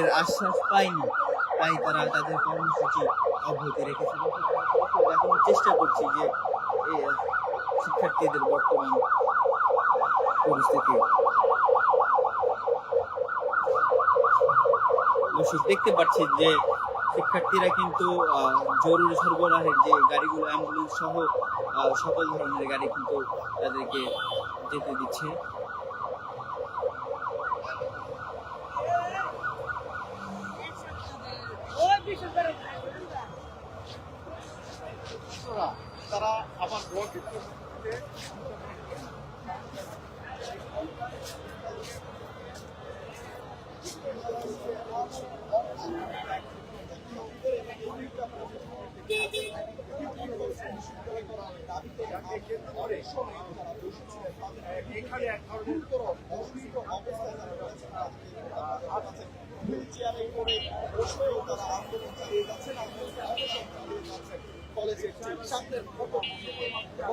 শিক্ষার্থীদের আশ্বাস পায়নি। তাই তারা তাদের কর্মসূচি অব্যাহতি রেখেছে। দেখানোর চেষ্টা করছি যে শিক্ষার্থীদের বর্তমান পরিস্থিতি। দেখতে পাচ্ছি যে শিক্ষার্থীরা কিন্তু জরুরি সরবরাহের যে গাড়িগুলো অ্যাম্বুলেন্স সহ সকল ধরনের গাড়ি কিন্তু তাদেরকে যেতে দিচ্ছে। এখানে এক করে বসেও তারা আন্দোলন চালিয়ে যাচ্ছেন কলেজের সামনের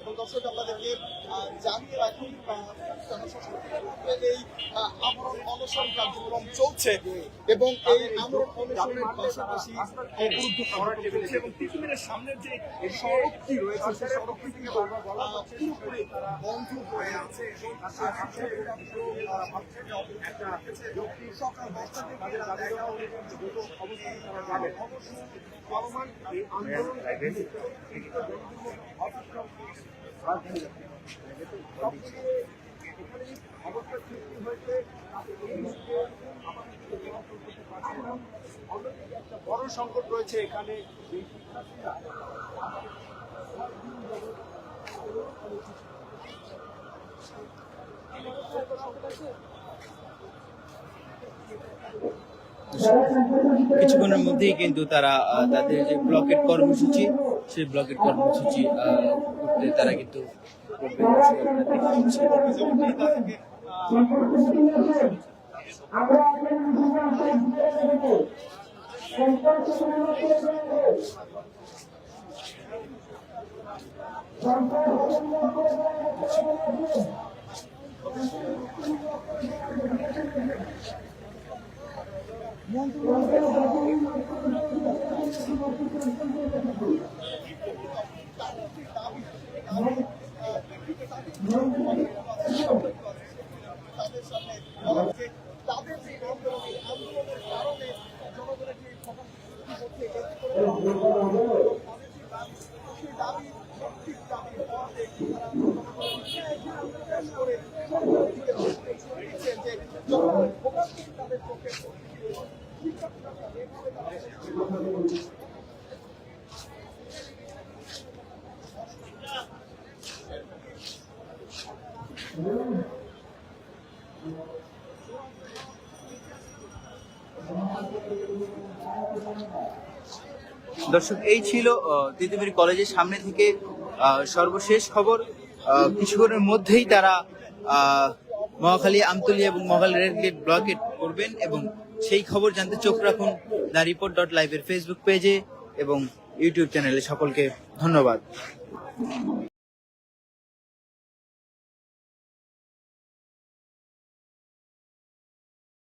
এবং দর্শক আপনাদেরকে জানিয়ে রাখি এই আমরণ অনশন কার্যক্রম চলছে এবং এই আমরণ অনশনের পাশাপাশি এবং তিতুমিরের সামনের যে সড়কটি রয়েছে সেই সড়কটি কিন্তু পুরোপুরি বন্ধ হয়ে আছে সকাল দশটা থেকে রাত এগারোটা পর্যন্ত চলমান এই বড় সংকট রয়েছে এখানে কিছুক্ষণের মধ্যেই কিন্তু তারা তাদের যে ব্লকেট কর্মসূচি সেই ব্লকেট কর্মসূচি আহ, করতে তারা কিন্তু করবে। দর্শক, তাদের সামনে যে তাদের যে আন্দোলন এই আন্দোলনের কারণে জনগণের যে সৃষ্টি হচ্ছে এতে করে তাদের যে দাবি সেই দাবি যৌক্তিক দাবি হওয়াতে তারা জনগণের পেশ করে সরকারের দিকে দৃষ্টি ছড়িয়ে দিচ্ছেন যে জনগণের ভোগান্তি তাদের পক্ষে শিক্ষার্থীরা এভাবে তারা দর্শক, এই ছিল তিতুমির কলেজের সামনে থেকে সর্বশেষ খবর। কিছুক্ষণের মধ্যেই তারা মহাখালী আমতলী এবং মহাখালী রেলগেট ব্লকেট করবেন এবং সেই খবর জানতে চোখ রাখুন দ্য রিপোর্ট ডট লাইভের ফেসবুক পেজে এবং ইউটিউব চ্যানেলে সকলকে ধন্যবাদ।